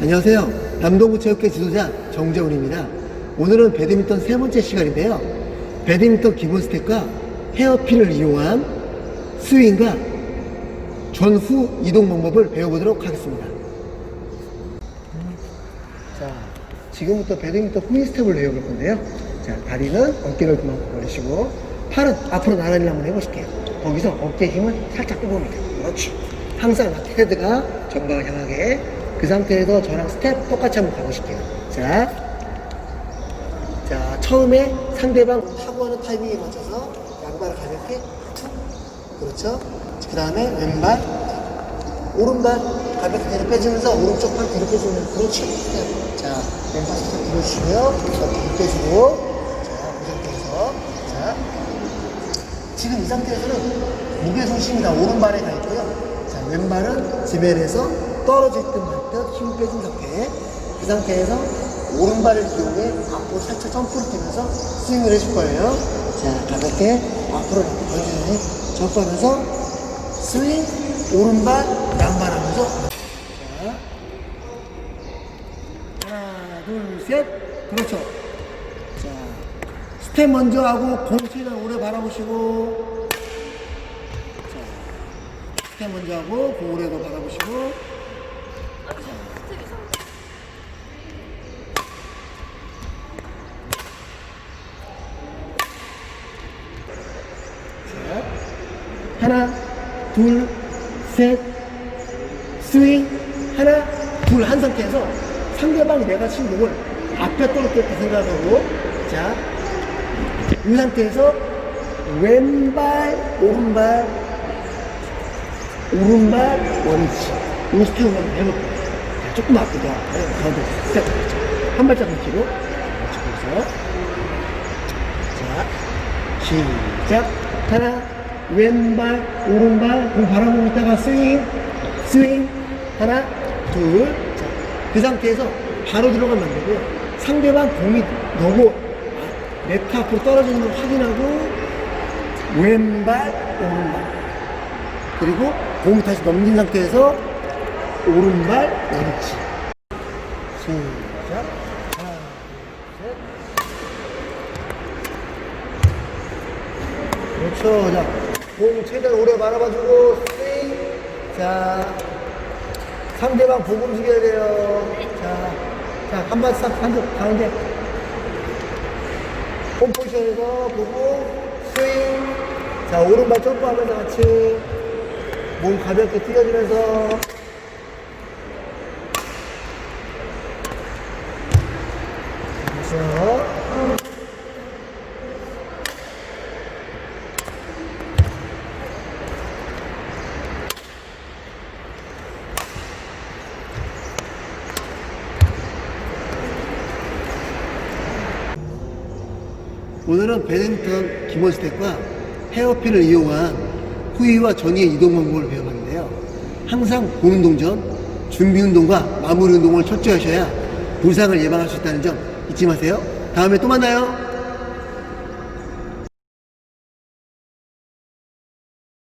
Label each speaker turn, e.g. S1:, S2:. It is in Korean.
S1: 안녕하세요. 남동구 체육회 지도자 정재훈입니다. 오늘은 배드민턴 세 번째 시간인데요. 배드민턴 기본 스텝과 헤어핀을 이용한 스윙과 전후 이동 방법을 배워보도록 하겠습니다. 자, 지금부터 배드민턴 후위 스텝을 배워볼 건데요. 자, 다리는 어깨를 그만큼 벌리시고, 팔은 앞으로 나란히 한번 해보실게요. 거기서 어깨 힘을 살짝 빼봅니다. 그렇지. 항상 라켓 헤드가 전방을 향하게 그 상태에서 저랑 스텝 똑같이 한번 가보실게요. 자, 자, 처음에 상대방 타고 하는 타이밍에 맞춰서 양발을 가볍게 툭. 그렇죠. 그 다음에 왼발, 오른발 가볍게 뒤로 빼주면서 오른쪽 팔 뒤로 빼주면 그렇지. 네. 자, 왼발 살짝 뒤로 주시고요. 뒤로 빼주고. 자, 그 상태에서. 자, 지금 이 상태에서는 무게 중심이 다 오른발에 가 있고요. 자, 왼발은 지면에서 떨어질 듯말듯 힘을 빼준 상태. 그 상태에서 오른발을 이용해 앞으로 살짝 점프를 뛰면서 스윙을 해줄 거예요. 자, 가볍게 앞으로 던지더니 점프하면서 스윙, 오른발, 양발 하면서. 자, 하나, 둘, 셋. 그렇죠. 자, 스텝 먼저 하고 공 최대한 오래 바라보시고. 자, 스텝 먼저 하고 공 오래도 바라보시고. 하나, 둘, 셋, 스윙, 하나, 둘 한 상태에서 상대방이 내가 친 공을 앞에 떨어뜨렸다 생각하고, 자, 이 상태에서 왼발, 오른발, 오른발. 이 스텝을 한번 해볼게요. 자, 조금 가. 네, 가운데 스텝. 한 뒤로. 그렇죠. 자, 시작. 하나, 왼발, 오른발, 공 바라보고 있다가 스윙, 스윙. 하나, 둘. 자, 그 상태에서 바로 들어가면 안 되고요. 상대방 공이 너무 아, 네트 앞으로 떨어지는 걸 확인하고, 왼발, 오른발. 그리고 공이 다시 넘긴 상태에서 오른발, 왼치. 시작. 하나, 둘, 셋. 그렇죠. 자, 공 최대한 오래 바라봐주고, 스윙. 자, 상대방 보고 움직여야 돼요. 자, 자, 한발 싹, 한 쪽, 가운데. 홈 포지션에서 보고, 스윙. 자, 오른발 점프하면서 같이 몸 가볍게 뛰어주면서. 그렇죠. 오늘은 배드민턴 기본 스텝과 헤어핀을 이용한 후위와 전위의 이동 방법을 배워봤는데요. 항상 보는 동전, 준비 운동과 마무리 운동을 철저히 하셔야 부상을 예방할 수 있다는 점 잊지 마세요. 다음에 또 만나요.